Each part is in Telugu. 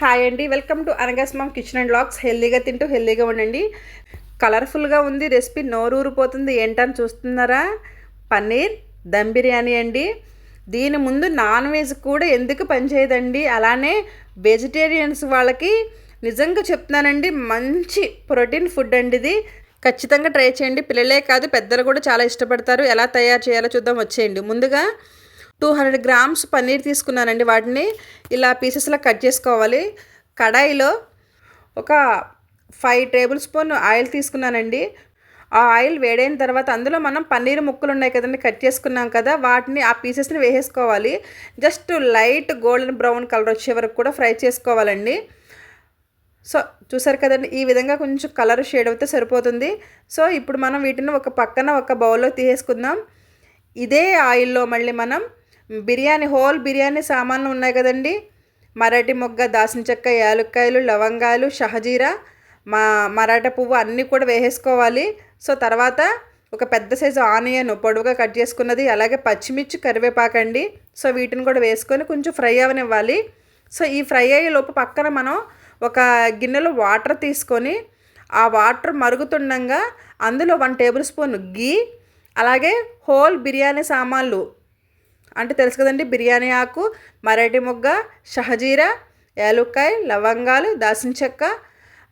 హాయ్ అండి వెల్కమ్ టు అనగాస్మామ్ కిచెన్ అండ్ లాక్స్ హెల్దీగా తింటూ హెల్దీగా ఉండండి. కలర్ఫుల్గా ఉంది రెసిపీ నోరూరిపోతుంది ఏంటని చూస్తున్నారా? పన్నీర్ దమ్ బిర్యానీ అండి. దీని ముందు నాన్ వెజ్ కూడా ఎందుకు పనిచేయదండి? అలానే వెజిటేరియన్స్ వాళ్ళకి నిజంగా చెప్తున్నానండి మంచి ప్రోటీన్ ఫుడ్ అండి ఇది. ఖచ్చితంగా ట్రై చేయండి. పిల్లలే కాదు పెద్దలు కూడా చాలా ఇష్టపడతారు. ఎలా తయారు చేయాలో చూద్దాం వచ్చేయండి. ముందుగా టూ హండ్రెడ్ గ్రామ్స్ పన్నీర్ తీసుకున్నానండి వాటిని. ఇలా పీసెస్లా కట్ చేసుకోవాలి. కడాయిలో ఒక ఫైవ్ టేబుల్ స్పూన్ ఆయిల్ తీసుకున్నానండి. ఆ ఆయిల్ వేడైన తర్వాత అందులో మనం పన్నీర్ ముక్కలు ఉన్నాయి కదండి కట్ చేసుకున్నాం కదా వాటిని ఆ పీసెస్ని వేసేసుకోవాలి. Just light golden brown colour వచ్చే వరకు కూడా ఫ్రై చేసుకోవాలండి. సో చూసారు కదండి ఈ విధంగా కొంచెం కలర్ షేడ్ అవుతే సరిపోతుంది. సో ఇప్పుడు మనం వీటిని ఒక పక్కన ఒక బౌల్లో తీసేసుకుందాం. ఇదే ఆయిల్లో మళ్ళీ మనం బిర్యానీ హోల్ బిర్యానీ సామాన్లు ఉన్నాయి కదండి. మరాఠీ మొగ్గ దాసిన చెక్క యాలక్కాయలు లవంగాలు షహజీరా మా మరాఠా పువ్వు అన్నీ కూడా వేసేసుకోవాలి. సో తర్వాత ఒక పెద్ద సైజు ఆనియన్ పొడవుగా కట్ చేసుకున్నది అలాగే పచ్చిమిర్చి కరివేపాకండి సో వీటిని కూడా వేసుకొని కొంచెం ఫ్రై అవనివ్వాలి. సో ఈ ఫ్రై అయ్యే లోపు పక్కన మనం ఒక గిన్నెలో వాటర్ తీసుకొని ఆ వాటర్ మరుగుతుండగా అందులో వన్ టేబుల్ స్పూన్ గీ అలాగే హోల్ బిర్యానీ సామాన్లు అంటే తెలుసు కదండి బిర్యానీ ఆకు మరాఠీ మొగ్గ షహజీరా యాలుక్కాయ లవంగాలు దాసిన చెక్క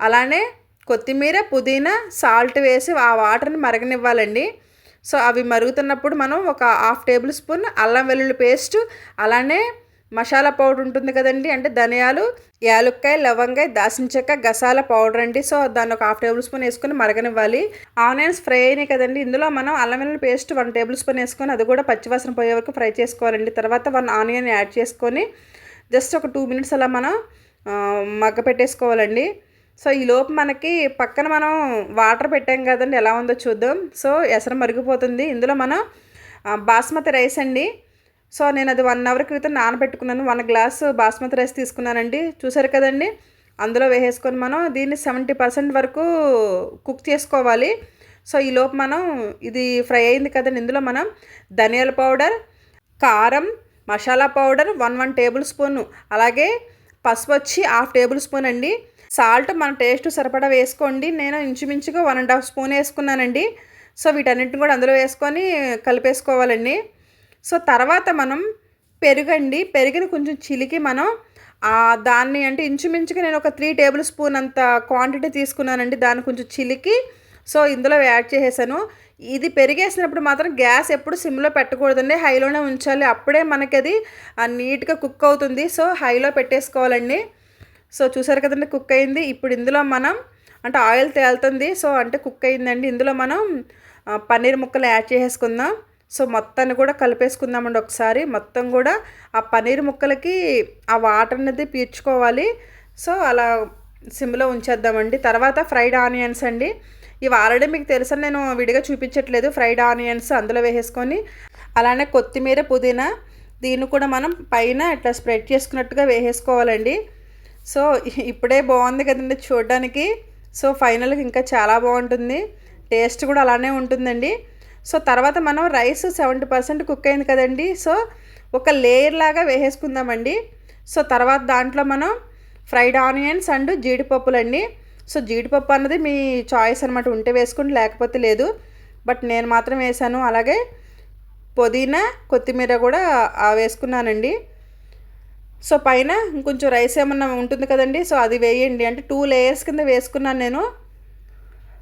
అలానే కొత్తిమీర పుదీనా సాల్ట్ వేసి ఆ వాటర్ని మరగనివ్వాలండి. సో అవి మరుగుతున్నప్పుడు మనం ఒక హాఫ్ టేబుల్ స్పూన్ అల్లం వెల్లుల్లి పేస్ట్ అలానే మసాలా పౌడర్ ఉంటుంది కదండి అంటే ధనియాలు యాలుక్కాయ లవంగాయ దాసిన చెక్క గసాల పౌడర్ అండి. సో దాన్ని ఒక హాఫ్ టేబుల్ స్పూన్ వేసుకొని మరగనివ్వాలి. ఆనియన్స్ ఫ్రై అయినాయి కదండి ఇందులో మనం అల్లం వెల్లుల్లి పేస్ట్ వన్ టేబుల్ స్పూన్ వేసుకొని అది కూడా పచ్చివాసన పోయే వరకు ఫ్రై చేసుకోవాలండి. తర్వాత వన్ ఆనియన్ యాడ్ చేసుకొని జస్ట్ ఒక టూ మినిట్స్ అలా మనం మగ్గ పెట్టేసుకోవాలండి. సో ఈ లోపు మనకి పక్కన మనం వాటర్ పెట్టాం కదండి ఎలా ఉందో చూద్దాం. సో ఎసరు మరిగిపోతుంది. ఇందులో మనం బాస్మతి రైస్ అండి సో నేను అది వన్ అవర్ క్రితం నానబెట్టుకున్నాను. వన్ గ్లాస్ బాస్మతి రైస్ తీసుకున్నానండి. చూసారు కదండి? అందులో వేసేసుకొని మనం దీన్ని సెవెంటీ పర్సెంట్ వరకు కుక్ చేసుకోవాలి. సో ఈ లోపు మనం ఇది ఫ్రై అయింది కదండి ఇందులో మనం ధనియాల పౌడర్ కారం masala powder one one tablespoon. అలాగే పసుపు వచ్చి హాఫ్ టేబుల్ స్పూన్ అండి. సాల్ట్ మన టేస్ట్ సరిపడా వేసుకోండి. నేను ఇంచుమించుగా వన్ అండ్ హాఫ్ స్పూన్ వేసుకున్నానండి. సో వీటన్నిటిని కూడా అందులో వేసుకొని కలిపేసుకోవాలండి. సో తర్వాత మనం పెరుగండి. పెరుగుని కొంచెం చిలికి మనం దాన్ని అంటే ఇంచుమించుగా నేను ఒక త్రీ టేబుల్ స్పూన్ అంత క్వాంటిటీ తీసుకున్నానండి. దాన్ని కొంచెం చిలికి సో ఇందులో యాడ్ చేసేసాను. ఇది పెరిగేసినప్పుడు మాత్రం గ్యాస్ ఎప్పుడు సిమ్లో పెట్టకూడదండి. హైలోనే ఉంచాలి. అప్పుడే మనకి అది నీట్గా కుక్ అవుతుంది. సో హైలో పెట్టేసుకోవాలండి. సో చూసారు కదండి కుక్ అయింది. ఇప్పుడు ఇందులో మనం అంటే ఆయిల్ తేలుతుంది. సో అంటే కుక్ అయిందండి. ఇందులో మనం పన్నీర్ ముక్కలు యాడ్ చేసేసుకుందాం. సో మొత్తాన్ని కూడా కలిపేసుకుందామండి ఒకసారి. మొత్తం కూడా ఆ పన్నీర్ ముక్కలకి ఆ వాటర్ అనేది పీల్చుకోవాలి. సో అలా సిమ్లో ఉంచేద్దామండి. తర్వాత ఫ్రైడ్ ఆనియన్స్ అండి. ఇవి ఆల్రెడీ మీకు తెలుసని నేను విడిగా చూపించట్లేదు. ఫ్రైడ్ ఆనియన్స్ అందులో వేసేసుకొని అలానే కొత్తిమీర పుదీనా దీన్ని కూడా మనం పైన ఇట్లా స్ప్రెడ్ చేసుకున్నట్టుగా వేసేసుకోవాలండి. సో ఇప్పుడే బాగుంది కదండి చూడడానికి. సో ఫైనల్గా ఇంకా చాలా బాగుంటుంది. టేస్ట్ కూడా అలానే ఉంటుందండి. సో తర్వాత మనం రైస్ సెవెంటీ పర్సెంట్ కుక్ అయింది కదండి. సో ఒక లేయర్ లాగా వేసేసుకుందామండి. సో తర్వాత దాంట్లో మనం ఫ్రైడ్ ఆనియన్స్ అండ్ జీడిపప్పులండి. సో జీడిపప్పు అన్నది మీ చాయిస్ అనమాట ఉంటే వేసుకుని లేకపోతే లేదు. బట్ నేను మాత్రం వేసాను. అలాగే పుదీనా కొత్తిమీర కూడా వేసుకున్నానండి. సో పైన ఇంకొంచెం రైస్ ఏమన్నా ఉంటుంది కదండి. సో అది వేయండి. అంటే టూ లేయర్స్ కింద వేసుకున్నాను నేను.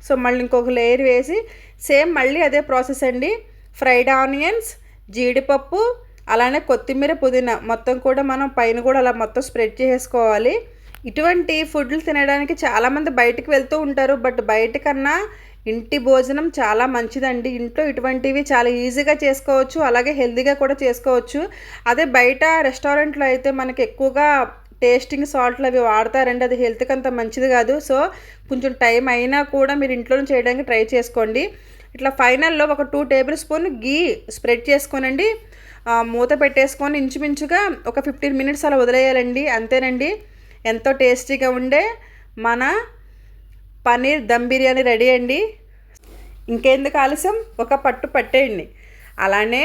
సో మళ్ళీ ఇంకొక లేయర్ వేసి సేమ్ మళ్ళీ అదే ప్రాసెస్ అండి. ఫ్రైడ్ ఆనియన్స్ జీడిపప్పు అలానే కొత్తిమీర పుదీనా మొత్తం కూడా మనం పైన కూడా అలా మొత్తం స్ప్రెడ్ చేసుకోవాలి. ఇటువంటి ఫుడ్లు తినడానికి చాలామంది బయటకు వెళ్తూ ఉంటారు బట్ బయట కన్నా ఇంటి భోజనం చాలా మంచిదండి. ఇంట్లో ఇటువంటివి చాలా ఈజీగా చేసుకోవచ్చు అలాగే హెల్తీగా కూడా చేసుకోవచ్చు. అదే బయట రెస్టారెంట్లో అయితే మనకి ఎక్కువగా టేస్టింగ్ సాల్ట్లు అవి వాడతారండి. అది హెల్త్కి అంత మంచిది కాదు. సో కొంచెం టైం అయినా కూడా మీరు ఇంట్లోనే చేయడానికి ట్రై చేసుకోండి. ఇట్లా ఫైనల్లో ఒక two tablespoon ghee spread చేసుకోనండి. మూత పెట్టేసుకొని ఇంచుమించుగా ఒక ఫిఫ్టీన్ మినిట్స్ అలా వదిలేయాలండి. అంతేనండి. ఎంతో టేస్టీగా ఉండే మన పన్నీర్ దమ్ బిర్యానీ రెడీ అండి. ఇంకెందుకు ఆలస్యం? ఒక పట్టు పట్టేయండి. అలానే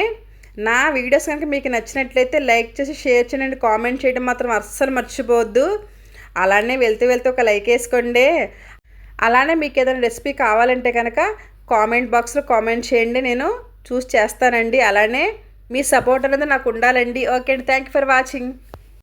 నా వీడియోస్ కనుక మీకు నచ్చినట్లయితే లైక్ చేసి షేర్ చేయండి కామెంట్ చేయడం మాత్రం అస్సలు మర్చిపోవద్దు. అలానే వెళ్తూ వెళ్తూ ఒక లైక్ వేసుకోండి. అలానే మీకు ఏదైనా రెసిపీ కావాలంటే కనుక కామెంట్ బాక్స్లో కామెంట్ చేయండి. నేను చూసి చేస్తానండి. అలానే మీ సపోర్ట్ అనేది నాకు ఉండాలండి. ఓకే అండి. Thank you for watching.